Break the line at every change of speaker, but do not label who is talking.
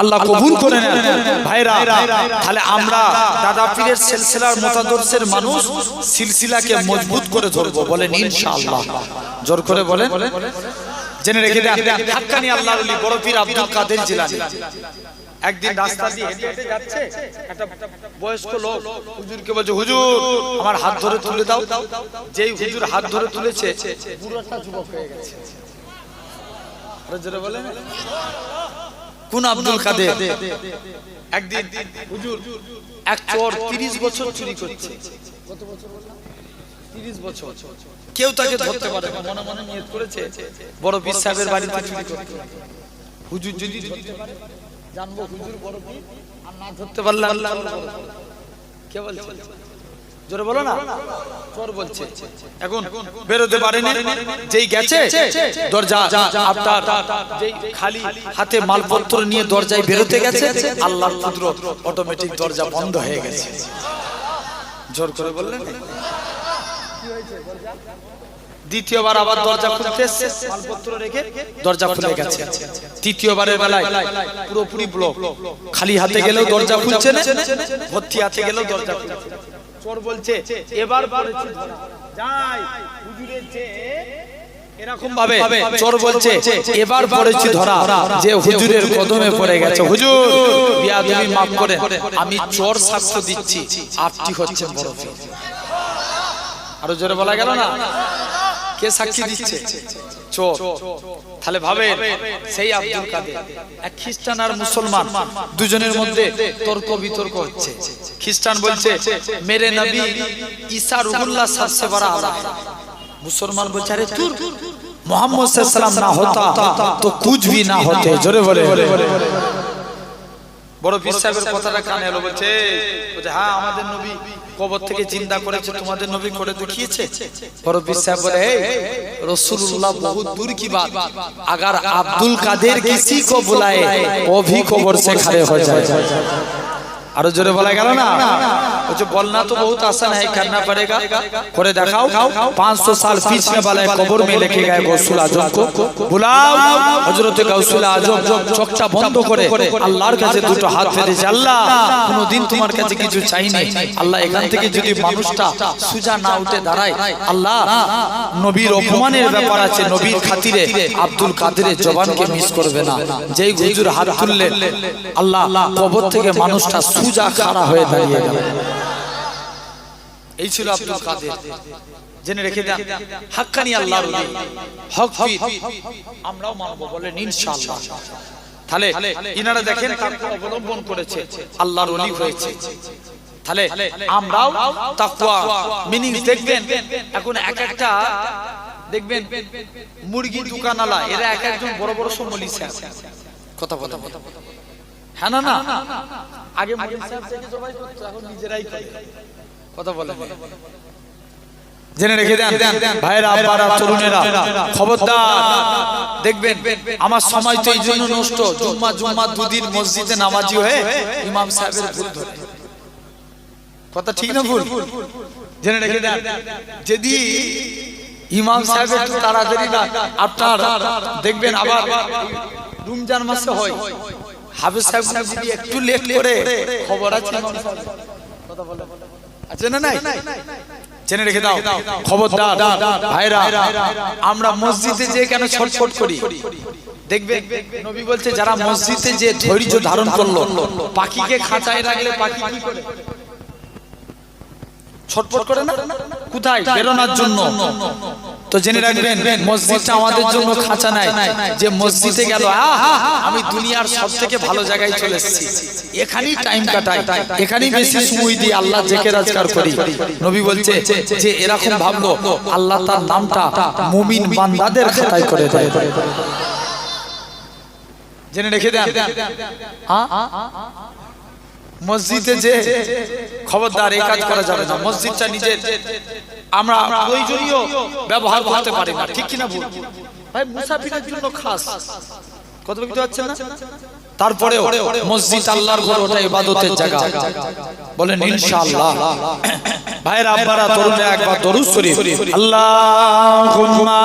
আল্লাহ কবুল করে ভাইরা, তাহলে আমরা দাদা পীরের সিলসিলার মতাদর্শের মানুষ, সিলসিলাকে মজবুত করে ধরবো। বলেন, ইনশাআল্লাহ। জোর করে বলেন। জেনে রেখে দেন। আল্লাহর বড় পীর আব্দুল কাদের জিলানী। একদিন রাস্তা দিয়ে হেঁটে হেঁটে যাচ্ছে একটা বয়স্ক লোক হুজুরকে বলছে হুজুর আমার হাত ধরে তুলে দাও। যেই হুজুর হাত ধরে তুলেছে বুড়োটা যুবক হয়ে গেছে। বলেন। কোন আব্দুল কাদের? একদিন হুজুর এক চোর তিরিশ বছর চুরি করছে। কত বছর বললাম? 30 বছর। কেউ তাকে ধরতে পারে মনে মনে নিয়ত করেছে। বড় পীর সাহেবের বাড়িতে চুরি করতে। হুজুর যদি ধরতে পারে জানব হুজুর বড় পীর আর না ধরতে। কে বলছে? জোরে বলো না। চোর বলছে। এখন বেরোতে পারেনি। যেই গেছে, দরজা আপনার যেই খালি হাতে মালপত্র নিয়ে দরজায় বেরোতে গেছে, আল্লাহর কুদরত অটোমেটিক দরজা বন্ধ হয়ে গেছে। জোর করে বললেন? দ্বিতীয়বার আবার দরজা খুলতে মালপত্র রেখে দরজা খুলে গেছে। তৃতীয়বারের বেলায় পুরোপুরি ব্লক খালি হাতে গেলেও দরজা খুলছে না ভর্তি হাতে গেলেও দরজা খুলছে চোর বলছে এবার পড়েছি ধরা। যাই হুজুরের যে এরকম ভাবে চোর বলছে এবার পড়েছি ধরা। যে হুজুরের কদমে পড়ে গেছে হুজুর বিয়া তুমি মাফ করে আমি চোর সাক্ষ্য দিচ্ছি। আপনি হচ্ছেন বড়। আরও জোরে বলা গেল না? কে সাক্ষী দিচ্ছে? চোর তাহলে ভাবে সেই আব্দুল কাদের, এক খ্রিস্টান আর মুসলমান, দুজনের মধ্যে তর্ক বিতর্ক হচ্ছে। খ্রিস্টান বলছে, মেরে নবী ঈসা রুহুল্লাহ বড় আলা মুসলমান বলছে, আরে তুর মোহাম্মদ সাল্লাম না হতা, তো ভি না হতে। জোরে বলে। বড় পীর সাহেবের কথাটা কানে এলো বলছে হ্যাঁ আমাদের নবী কবর থেকে চিন্তা করেছে তোমাদের নবী করে দেখিয়েছে? বড় পীর সাহেব বলে রসুল্লাহ বহু দূর কি বাদ আগার আব্দুল কাদের কিসি কো বুলায়ে অভি কবর সে খারে হয়ে যায়। আরও জোরে বলা গেল না? বলছে বলনা তো বহুত आसान है करना पड़ेगा করে দেখাও 500 साल पीछे वाले कब्र में लेके गए गौसुल आजम को बुलाओ হযরত গৌসুল আজম চোখটা বন্ধ করে আল্লাহর কাছে দুটো হাত পেতেছে আল্লাহ কোনোদিন তোমার কাছে কিছু চাইনি আল্লাহ এখান থেকে যদি মানুষটা সুজা না উঠে দাঁড়ায় আল্লাহ নবীর অপমানের ব্যাপার আছে নবীর খাতিরে আব্দুল কাদেরের জবানকে মিস করবে না যেই হুজুর হাত তুললেন আল্লাহ কবর থেকে মানুষটা সুজা খাড়া হয়ে দাঁড়িয়ে গেল এই ছিল আব্দুল কাদের। জেনে রেখে দেন হাক্কানি আল্লাহর ওলি। হক পীর আমরাও মানবো বলেন ইনশাআল্লাহ তাহলে ইনারা দেখেন তাকে অবলম্বন করেছে। আল্লাহর ওলি হয়েছে। তাহলে আমরাও তাকওয়া মিনিং দেখবেন। এখন এক একটা দেখবেন মুরগি দোকানওয়ালা এরা এক একজন বড় বড় সব মলি সাহেব কথা বলে। হ্যাঁ না না? আগে মলি সাহেব থেকে সবাই করতো এখন নিজেরাই করে। কথা বলে জেনে রেখে দেন। ভাইরা আব্বারা তরুণেরা খবরদার দেখবেন আমার সময় তো এই জন্য নষ্ট। জুম্মা জুম্মা দুদিন মসজিদে নামাজি হয়ে ইমাম সাহেবের ভুল ধরে কথা ঠিক না ভুল? জেনে রেখে দেন। যদি ইমাম সাহেব একটু তাড়াতাড়ি না আপনার দেখবেন আবার রমজান মাসে হয়। হাফিজ সাহেব যদি একটু লেট করে খবর আছে ইমাম সাহেব কথা বলে। আছে নাই? জেনে রেখে দাও। খবরদার ভাইরা আমরা মসজিদে যে কেন ছটফট করি? দেখবে নবী বলছে যারা মসজিদে যে ধৈর্য ধারণ করল পাখিকে খাঁচায় রাখলে পাখি কি করে? ছটফট করে না? কোথায়? বেরোনার জন্য। তো জেনে রাখবেন মসজিদটা আমাদের জন্য খাঁচা নাই যে মসজিদে গেল আমি দুনিয়ার সব থেকে ভালো জায়গায় চলে এসেছি। এখানেই টাইম কাটাই এখানেই বেশি সময় দিয়ে আল্লাহ জেকে রাজগার করি। নবী বলছে যে এরকম ভাবলো আল্লাহ তার নামটা মুমিন বান্দাদের খাতায় করে দেয়। জেনে রেখে দেন? মসজিদে যে খবরদার এই কাজ করা যাবে না। মসজিদটা নিজের। আমরা প্রয়োজনীয় ব্যবহার করতে পারি না। ঠিক কিনা ভুল? ভাই, মুসাফিরের জন্য খাস। কত বুঝতে পারছেন না? তারপরে মসজিদ আল্লাহর ঘর ওটা ইবাদতের জায়গা। বলেন, ইনশাআল্লাহ। ভাইরা আব্বারা তরুণরা একবার দরুদ শরীফ। আল্লাহুম্মা